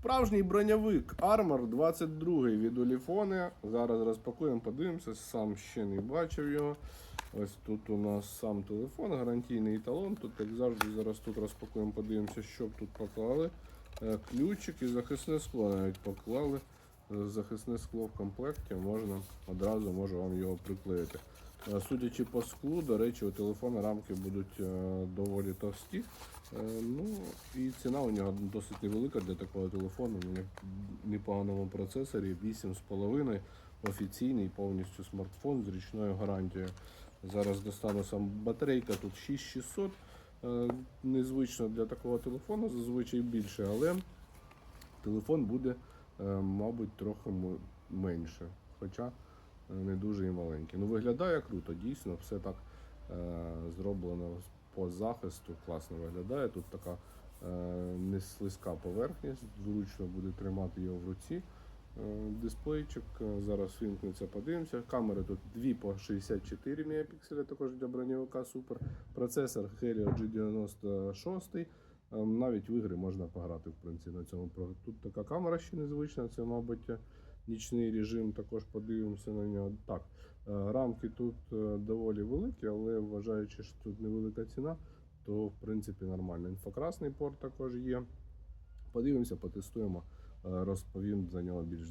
Справжній броньовик Armor 22 від Оліфони. Зараз розпакуємо, подивимося, сам ще не бачив його. Ось тут у нас сам телефон, гарантійний талон. Тут, як завжди, зараз тут розпакуємо, подивимося, що б тут поклали. Е, Ключик і захисне скло навіть поклали. Захисне скло в комплекті можна одразу можу вам його приклеїти. Е, Судячи по склу, до речі, у телефона рамки будуть е, доволі товсті. Е, Ну і ціна у нього досить невелика для такого телефону. У нього непоганому процесорі 8,5 офіційний повністю смартфон з річною гарантією. Зараз достану сам батарейка тут 6600. Е, Незвично для такого телефону, зазвичай більше, але телефон буде, мабуть, трохи менше. Хоча е, не дуже і маленький. Ну, виглядає круто, дійсно, все так е, зроблено по захисту, класно виглядає. Тут така е, не слизька поверхня, зручно буде тримати його в руці. Е, Дисплейчик е, зараз вимкнеться, подивимося. Камери тут дві по 64 мегапікселя, також для броньовика супер. Процесор Helio G96. Е, Навіть в ігри можна пограти в принципі, на цьому. Тут така камера ще незвична, це, мабуть, нічний режим, також подивимося на нього. Так, е, рамки тут е, доволі великі, але вважаючи, що тут невелика ціна, то в принципі нормально. Інфокрасний порт також є. Подивимося, потестуємо, е, розповім за нього більш